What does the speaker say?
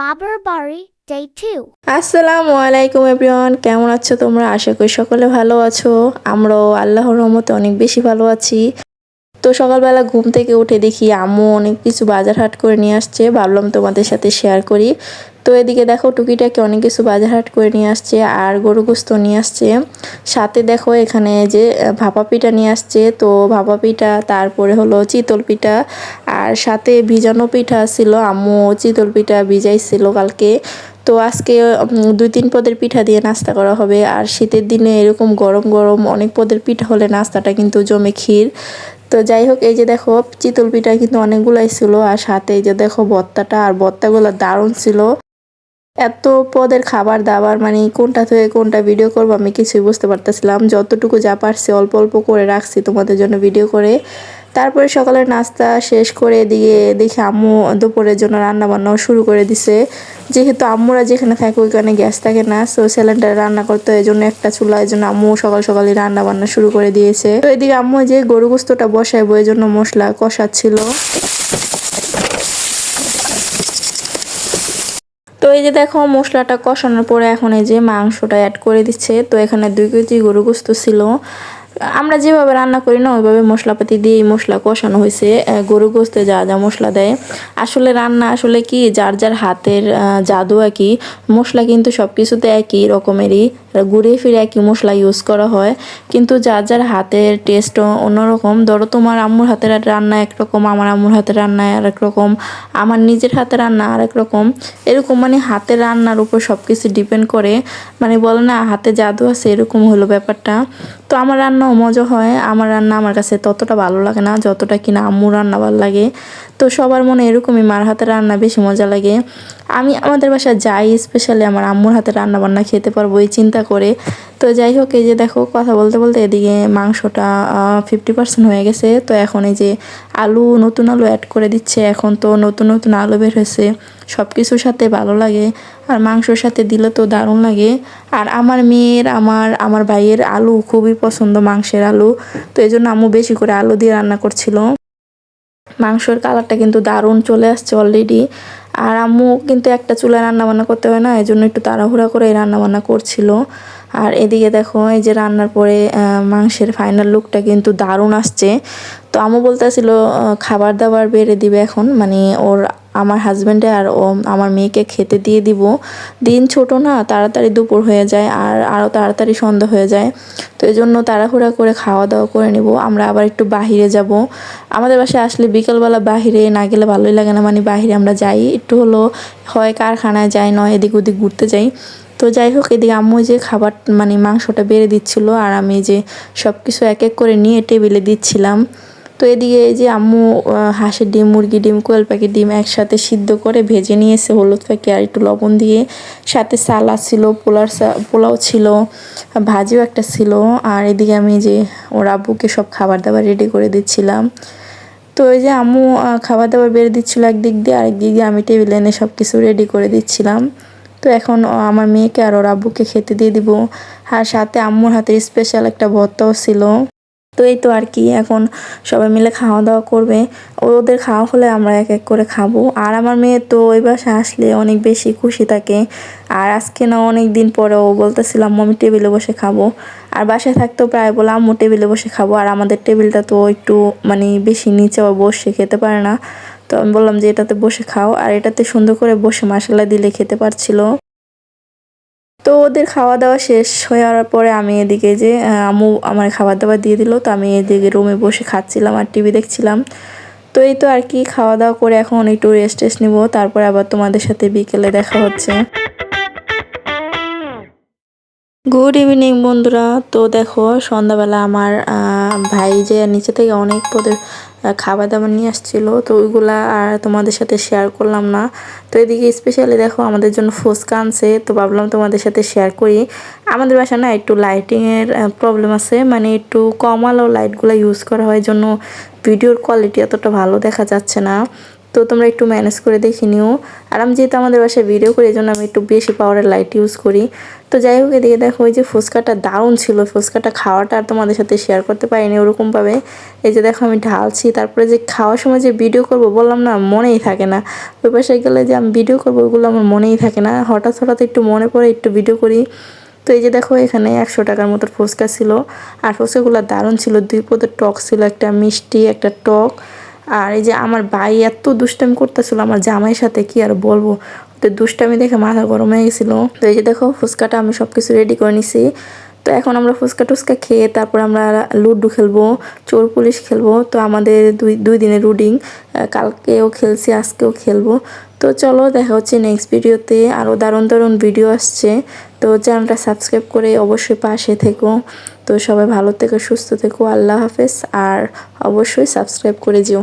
Babur বাড়ি Day 2. আসসালামু আলাইকুম এভরিওয়ান, কেমন আছো তোমরা? আশা করি সকলে ভালো আছো। আমরাও আল্লাহর রহমতে অনেক বেশি ভালো আছি। তো সকালবেলা ঘুম থেকে উঠে দেখি আম্মু অনেক কিছু বাজার হাট করে নিয়ে আসছে, ভাবলাম তোমাদের সাথে শেয়ার করি। তো এদিকে দেখো টুকিটাকে অনেক কিছু বাজার হাট করে নিয়ে আসছে আর গরু গোস্ত নিয়ে আসছে। সাথে দেখো এখানে যে ভাপা পিঠা নিয়ে আসছে, তো ভাপা পিঠা, তারপরে হলো চিতল পিঠা আর সাথে ভিজানো পিঠা ছিল, আম্মু চিতল পিঠা ভিজাইছিল কালকে। তো আজকে দুই তিন পদের পিঠা দিয়ে নাস্তা করা হবে। আর শীতের দিনে এরকম গরম গরম অনেক পদের পিঠা হলে নাস্তাটা কিন্তু জমে ক্ষীর। তো যাই হোক, এই যে দেখো, চিতল পিঠা কিন্তু অনেকগুলাই ছিল, আর সাথে এই যে দেখো ভর্তাটা আর ভর্তাগুলো দারুণ ছিল। এত পদের খাবার দাবার মানে কোনটা থেকে কোনটা ভিডিও করব আমি কিছুই বুঝতে পারতেছিলাম। যতটুকু যা পারছি অল্প অল্প করে রাখছি তোমাদের জন্য ভিডিও করে। তারপরে সকালের নাস্তা শেষ করে দিয়ে দেখি আম্মু দুপুরের জন্য রান্না বান্নাও শুরু করে দিছে। যেহেতু আম্মুরা যেখানে থাকে ওইখানে গ্যাস থাকে না সো সিলিন্ডার রান্না করতে এই জন্য একটা চুলা এই জন্য আম্মু সকাল সকালই রান্না বান্না শুরু করে দিয়েছে। তো এদিকে আম্মু যে গরু গোস্তটা বসাইবো এই জন্য মশলা কষাচ্ছিল। এই যে দেখো, মশলাটা কষানোর পরে এখন এই যে মাংসটা অ্যাড করে দিচ্ছে। তো এখানে দুই কেজি গরু গোস্ত ছিল। আমরা যেভাবে রান্না করি না, ওইভাবে মশলাপাতি দিয়ে মশলা কষানো হয়েছে। গরু গোস্তে যা যা মশলা দেয়। আসলে রান্না আসলে কি, যার যার হাতের জাদু একই, মশলা কিন্তু সব কিছুতে একই রকমেরই। ঘুরে ফিরে একই মশলা ইউজ করা হয়। কিন্তু যার যার হাতের টেস্টও অন্যরকম, ধরো তোমার আম্মুর হাতের রান্না একরকম, আমার আম্মুর হাতের রান্না আরেক রকম, আমার নিজের হাতে রান্না আরেক রকম। এরকম মানে হাতের রান্নার উপর সব কিছু ডিপেন্ড করে। মানে বলে না, হাতে জাদু আছে, এরকম হলো ব্যাপারটা। তো আমার রান্নাও মজা হয়। আমার রান্না আমার কাছে ততটা ভালো লাগে না, যতটা কিনা আম্মু রান্না ভালো লাগে। তো সবার মনে এরকমই মার হাতে রান্না বেশি মজা লাগে। আমি আমাদের বাসায় যাই স্পেশালি আমার আম্মুর হাতে রান্না বান্না খেতে পারব এই চিন্তা করে। তো যাই হোক, এই যে দেখো, কথা বলতে বলতে এদিকে মাংসটা ফিফটি পার্সেন্ট হয়ে গেছে। তো এখন এই যে আলু, নতুন আলু অ্যাড করে দিচ্ছে। এখন তো নতুন নতুন আলু বের হয়েছে। সব কিছুর সাথে ভালো লাগে। আর মাংসর সাথে দিলে তো দারুণ লাগে। আর আমার মেয়ের, আমার আমার ভাইয়ের আলু খুবই পছন্দ, মাংসের আলু। তো এই জন্য আম্মু বেশি করে আলু দিয়ে রান্না করছিল। মাংসর কালারটা কিন্তু দারুণ চলে আসছে অলরেডি আর আম্মু কিন্তু একটা চুলায় রান্না বান্না করতে হয় না, এই জন্য একটু তাড়াহুড়া করে এই রান্না বান্না করছিল। আর এদিকে দেখো, এই যে রান্নার পরে মাংসের ফাইনাল লুকটা কিন্তু দারুণ আসছে। তো আম্মু বলতেছিল খাবার দাবার বেড়ে দিবে এখন। মানে ওর আমার হাজব্যান্ডে আর ও আমার মেয়েকে খেতে দিয়ে দিব। দিন ছোট না, তাড়াতাড়ি দুপুর হয়ে যায় আর আরও তাড়াতাড়ি সন্ধ্যা হয়ে যায়। তো এই জন্য তাড়াহুড়া করে খাওয়া দাওয়া করে নিব। আমরা আবার একটু বাহিরে যাব। আমাদের বাসায় আসলে বিকেলবেলা বাহিরে না গেলে ভালোই লাগে না। মানে বাহিরে আমরা যাই, একটু হলো হয় কারখানায় যাই, নয় এদিক ওদিক ঘুরতে যাই। তো যাই হোক এদিকে আম্মু যে খাবার মানে মাংসটা বেড়ে দিচ্ছিল আর আমি যে সব কিছু এক এক করে নিয়ে টেবিলে দিচ্ছিলাম। তো এদিকে এই যে আম্মু হাঁসের ডিম মুরগি ডিম, কোয়েল পাখি ডিম একসাথে সিদ্ধ করে ভেজে নিয়েছে হলুদ পাখি আর একটু লবণ দিয়ে। সাথে সালাদ ছিল, পোলার পোলাও ছিল, ভাজিও একটা ছিল। আর এদিকে আমি যে ওর আব্বুকে সব খাবার দাবার রেডি করে দিচ্ছিলাম। তো ওই যে আম্মু খাবার দাবার বেড়ে দিচ্ছিল একদিক দিয়ে, আরেক দিক দিয়ে আমি টেবিলে এনে সব কিছু রেডি করে দিচ্ছিলাম। তো এখন আমার মেয়েকে আর ওর আব্বুকে খেতে দিয়ে দিব। আর সাথে আম্মুর হাতের স্পেশাল একটা ভর্তাও ছিল। তো এই তো আর কি, এখন সবাই মিলে খাওয়া দাওয়া করবে। ওদের খাওয়া হলে আমরা এক এক করে খাব। আর আমার মেয়ে তো ওই বাসায় আসলে অনেক বেশি খুশি থাকে। আর আজকে না অনেক দিন পরে ও বলতেছিলাম আমি টেবিলে বসে খাব। আর বাসায় থাকতেও প্রায় বলে, আম্মু, টেবিলে বসে খাব। আর আমাদের টেবিলটা তো একটু মানে বেশি নিচে বসে খেতে পারে না। তো আমি বললাম যে এটাতে বসে খাও আর এটাতে সুন্দর করে বসে মশলা দিলে খেতে পারছিল। তো ওদের খাওয়া দাওয়া শেষ যাওয়ার পরে আমি এদিকে যে আম্মু আমার খাবার দাবার দিয়ে দিল তো আমি এদিকে রুমে বসে খাচ্ছিলাম আর টিভি দেখছিলাম। তো এই তো আর কি খাওয়া দাওয়া করে এখন একটু রেস্ট টেস্ট নিবো তারপরে আবার তোমাদের সাথে বিকেলে দেখা হচ্ছে। গুড ইভিনিং বন্ধুরা তো দেখো সন্ধ্যাবেলা আমার ভাই যে নিচে থেকে অনেক আহ, খাবার দাবার নিয়ে আসছিল, তো ওইগুলা আর তোমাদের সাথে শেয়ার করলাম না। তো এদিকে স্পেশালি দেখো আমাদের জন্য ফুচকা আনছে, তো ভাবলাম তোমাদের সাথে শেয়ার করি। আমাদের বাসা না একটু লাইটিংয়ের প্রবলেম আছে মানে একটু কম আলো লাইটগুলো ইউজ করা হয় জন্য ভিডিওর কোয়ালিটি এতটা ভালো দেখা যাচ্ছে না। তো তোমরা একটু ম্যানেজ করে দেখে নিও। আর আমি যেহেতু আমাদের বাসায় ভিডিও করি এই জন্য আমি একটু বেশি পাওয়ারের লাইট ইউজ করি। তো যাই হোক, এদিকে দেখো, ওই যে ফুচকাটা দারুণ ছিল। ফুচকাটা খাওয়াটা আর তোমাদের সাথে শেয়ার করতে পারিনি ওরকমভাবে। এই যে দেখো, আমি ঢালছি। তারপরে যে খাওয়ার সময় যে ভিডিও করব, বললাম না, মনেই থাকে না। ওই পাশে গেলে যে আমি ভিডিও করব ওগুলো আমার মনেই থাকে না। হঠাৎ হঠাৎ একটু মনে পড়ে, একটু ভিডিও করি। তো এই যে দেখো, এখানে একশো টাকার মতো ফুচকা ছিল। আর ফুচকাগুলো দারুণ ছিল। দুই পদের টক ছিল, একটা মিষ্টি, একটা টক। আর এই যে আমার ভাই এত দুষ্টামি করতেছিল আমার জামাইয়ের সাথে, কি আর বলব? তো দুষ্টামি দেখে মাথা গরম হয়ে গেছিল। তো এই যে দেখো, ফুচকাটা আমি সব কিছু রেডি করে নিছি। তো এখন আমরা ফুচকা টুচকা খেয়ে তারপর আমরা লুডু খেলব, চোর পুলিশ খেলব। তো আমাদের দুই দুই দিনের রুডিং কালকেও খেলছি, আজকেও খেলব। তো চলো দেখা হচ্ছে নেক্সট ভিডিওতে আরও দারুণ দারুণ ভিডিও আসছে। তো চ্যানেলটা সাবস্ক্রাইব করে অবশ্যই পাশে থেকো। তো সবাই ভালো থেকো, সুস্থ থেকো। আল্লাহ হাফেজ। আর অবশ্যই সাবস্ক্রাইব করে যেও।